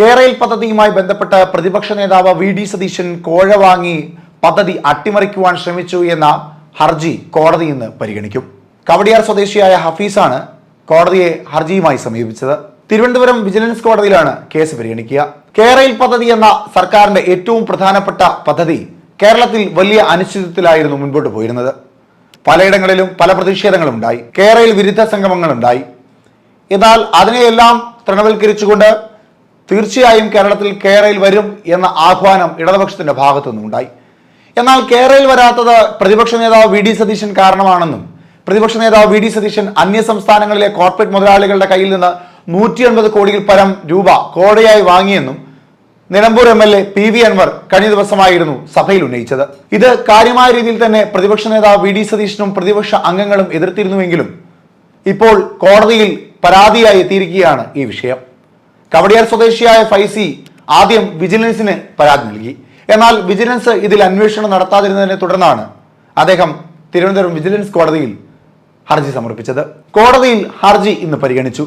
കേരയിൽ പദ്ധതിയുമായി ബന്ധപ്പെട്ട് പ്രതിപക്ഷ നേതാവ് വി ഡി സതീശൻ കോഴ വാങ്ങി പദ്ധതി അട്ടിമറിക്കുവാൻ ശ്രമിച്ചു എന്ന ഹർജി കോടതി ഇന്ന് പരിഗണിക്കും. കവടിയാർ സ്വദേശിയായ ഹഫീസാണ് കോടതിയെ ഹർജിയുമായി സമീപിച്ചത്. തിരുവനന്തപുരം വിജിലൻസ് കോടതിയിലാണ് കേസ് പരിഗണിക്കുക. കേരയിൽ പദ്ധതി എന്ന സർക്കാരിന്റെ ഏറ്റവും പ്രധാനപ്പെട്ട പദ്ധതി കേരളത്തിൽ വലിയ അനിശ്ചിതത്വത്തിലായിരുന്നു മുൻപോട്ട് പോയിരുന്നത്. പലയിടങ്ങളിലും പല പ്രതിഷേധങ്ങളും ഉണ്ടായി കേരളയിൽ വിരുദ്ധ സംഗമങ്ങൾ ഉണ്ടായി എന്നാൽ അതിനെയെല്ലാം തൃണവൽക്കരിച്ചുകൊണ്ട് തീർച്ചയായും കേരളത്തിൽ കേരയിൽ വരും എന്ന ആഹ്വാനം ഇടതുപക്ഷത്തിന്റെ ഭാഗത്തുനിന്നും ഉണ്ടായി എന്നാൽ കേരളയിൽ വരാത്തത് പ്രതിപക്ഷ നേതാവ് വി ഡി സതീശൻ കാരണമാണെന്നും പ്രതിപക്ഷ നേതാവ് വി ഡി സതീശൻ അന്യ സംസ്ഥാനങ്ങളിലെ കോർപ്പറേറ്റ് മുതലാളികളുടെ കയ്യിൽ നിന്ന് നൂറ്റി അൻപത് കോടിയിൽ പരം രൂപ കോടയായി വാങ്ങിയെന്നും Nilambur M L A P V Anvar കഴിഞ്ഞ ദിവസമായിരുന്നു സഭയിൽ ഉന്നയിച്ചത്. ഇത് കാര്യമായ രീതിയിൽ തന്നെ പ്രതിപക്ഷ നേതാവ് വി ഡി സതീശനും പ്രതിപക്ഷ അംഗങ്ങളും എതിർത്തിരുന്നുവെങ്കിലും ഇപ്പോൾ കോടതിയിൽ പരാതിയായി എത്തിയിരിക്കുകയാണ് ഈ വിഷയം. കവടിയാർ സ്വദേശിയായ ഫൈസി ആദ്യം വിജിലൻസിന് പരാതി നൽകി. എന്നാൽ വിജിലൻസ് ഇതിൽ അന്വേഷണം നടത്താതിരുന്നതിനെ തുടർന്നാണ് അദ്ദേഹം തിരുവനന്തപുരം വിജിലൻസ് കോടതിയിൽ ഹർജി സമർപ്പിച്ചത്. കോടതിയിൽ ഹർജി ഇന്ന് പരിഗണിച്ചു.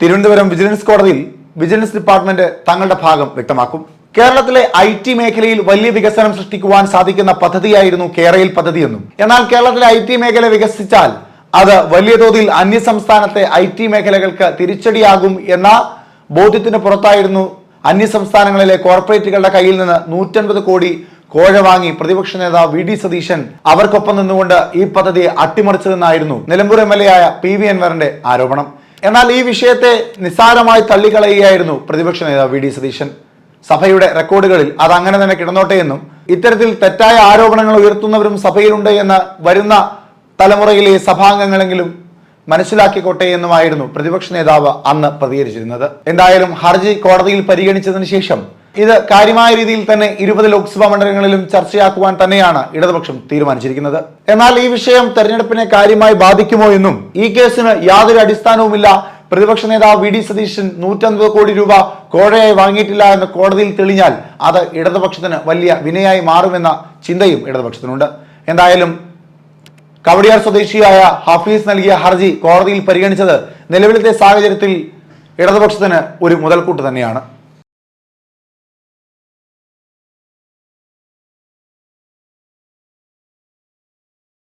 തിരുവനന്തപുരം വിജിലൻസ് കോടതിയിൽ വിജിലൻസ് ഡിപ്പാർട്ട്മെന്റ് തങ്ങളുടെ ഭാഗം വ്യക്തമാക്കും. കേരളത്തിലെ ഐ ടി മേഖലയിൽ വലിയ വികസനം സൃഷ്ടിക്കുവാൻ സാധിക്കുന്ന പദ്ധതിയായിരുന്നു കേരയിൽ പദ്ധതിയെന്നും. എന്നാൽ കേരളത്തിലെ ഐ ടി മേഖല വികസിച്ചാൽ അത് വലിയ തോതിൽ അന്യസംസ്ഥാനത്തെ ഐ ടി മേഖലകൾക്ക് തിരിച്ചടിയാകും എന്ന ബോധ്യത്തിന് പുറത്തായിരുന്നു അന്യസംസ്ഥാനങ്ങളിലെ കോർപ്പറേറ്റുകളുടെ കയ്യിൽ നിന്ന് നൂറ്റൻപത് കോടി കോഴ വാങ്ങി പ്രതിപക്ഷ നേതാവ് വി ഡി സതീശൻ അവർക്കൊപ്പം നിന്നുകൊണ്ട് ഈ പദ്ധതിയെ അട്ടിമറിച്ചതെന്നായിരുന്നു നിലമ്പൂർ എം എൽ എ ആയ പി വി അൻവറിന്റെ ആരോപണം. എന്നാൽ ഈ വിഷയത്തെ നിസ്സാരമായി തള്ളിക്കളയുകയായിരുന്നു പ്രതിപക്ഷ നേതാവ് വി ഡി സതീശൻ. സഭയുടെ റെക്കോർഡുകളിൽ അത് അങ്ങനെ തന്നെ കിടന്നോട്ടെ എന്നും ഇത്തരത്തിൽ തെറ്റായ ആരോപണങ്ങൾ ഉയർത്തുന്നവരും സഭയിലുണ്ട് എന്ന് വരുന്ന തലമുറയിലെ സഭാംഗങ്ങളെങ്കിലും മനസ്സിലാക്കിക്കോട്ടെ എന്നുമായിരുന്നു പ്രതിപക്ഷ നേതാവ് അന്ന് പ്രതികരിച്ചിരുന്നത്. എന്തായാലും ഹർജി കോടതിയിൽ പരിഗണിച്ചതിന് ശേഷം ഇത് കാര്യമായ രീതിയിൽ തന്നെ ഇരുപത് ലോക്സഭാ മണ്ഡലങ്ങളിലും ചർച്ചയാക്കുവാൻ തന്നെയാണ് ഇടതുപക്ഷം തീരുമാനിച്ചിരിക്കുന്നത്. എന്നാൽ ഈ വിഷയം തെരഞ്ഞെടുപ്പിനെ കാര്യമായി ബാധിക്കുമോ എന്നും ഈ കേസിന് യാതൊരു അടിസ്ഥാനവുമില്ല. പ്രതിപക്ഷ നേതാവ് വി ഡി സതീശൻ നൂറ്റൻപത് കോടി രൂപ കോഴയായി വാങ്ങിയിട്ടില്ല എന്ന് കോടതിയിൽ തെളിഞ്ഞാൽ അത് ഇടതുപക്ഷത്തിന് വലിയ വിനയായി മാറുമെന്ന ചിന്തയും ഇടതുപക്ഷത്തിനുണ്ട്. എന്തായാലും കവടിയാർ സ്വദേശിയായ ഹഫീസ് നൽകിയ ഹർജി കോടതിയിൽ പരിഗണിച്ചത് നിലവിലത്തെ സാഹചര്യത്തിൽ ഇടതുപക്ഷത്തിന് ഒരു മുതൽക്കൂട്ട് തന്നെയാണ്.